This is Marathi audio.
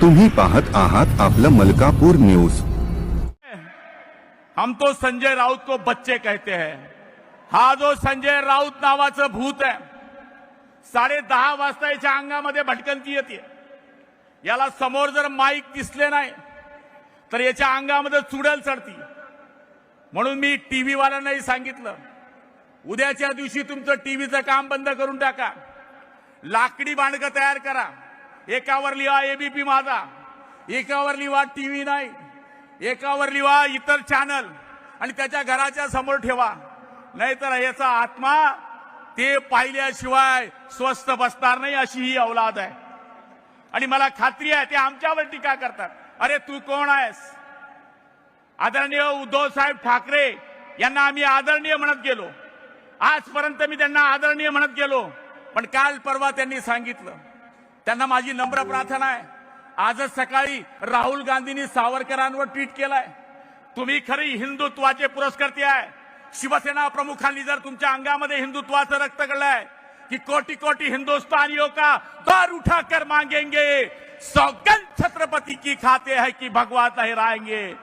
तुम्ही पाहत आहात आपलं मलकापूर न्यूज. हम तो संजय राऊत को बच्चे कहते हैं। हा जो संजय राऊत नावाचं भूत आहे साडे दहा वाजता याच्या अंगामध्ये भटकंती येते. याला समोर जर माईक दिसले नाही तर याच्या अंगामध्ये चुडल चढती. म्हणून मी टीव्हीवाल्यांनाही सांगितलं उद्याच्या दिवशी तुमचं टीव्हीचं काम बंद करून टाका. लाकडी बांडकं तयार करा. एकावर लिहा एबीपी माझा. एकावर लिहा टीव्ही नाही. एकावर लिहा इतर चॅनल आणि त्याच्या घराच्या समोर ठेवा. नाहीतर याचा आत्मा ते पाहिल्याशिवाय स्वस्त बसणार नाही अशी ही अवलाद आहे. आणि मला खात्री आहे ते आमच्यावर टीका करतात. अरे तू कोण आहेस? आदरणीय उद्धव साहेब ठाकरे यांना आम्ही आदरणीय म्हणत गेलो. आजपर्यंत मी त्यांना आदरणीय म्हणत गेलो. पण काल परवा त्यांनी सांगितलं. त्यांना माझी नम्र प्रार्थना आहे. आजच सकाळी राहुल गांधींनी सावरकरांवर ट्विट केलंय. तुम्ही खरी हिंदुत्वाचे पुरस्कर्ते आहे. शिवसेना प्रमुखांनी जर तुमच्या अंगामध्ये हिंदुत्वाचं रक्त कळलंय की कोटी कोटी हिंदुस्तानियों का द्वार उठा कर मांगेंगे. सौगंध छत्रपति की खाते हैं कि भगवा लहराएंगे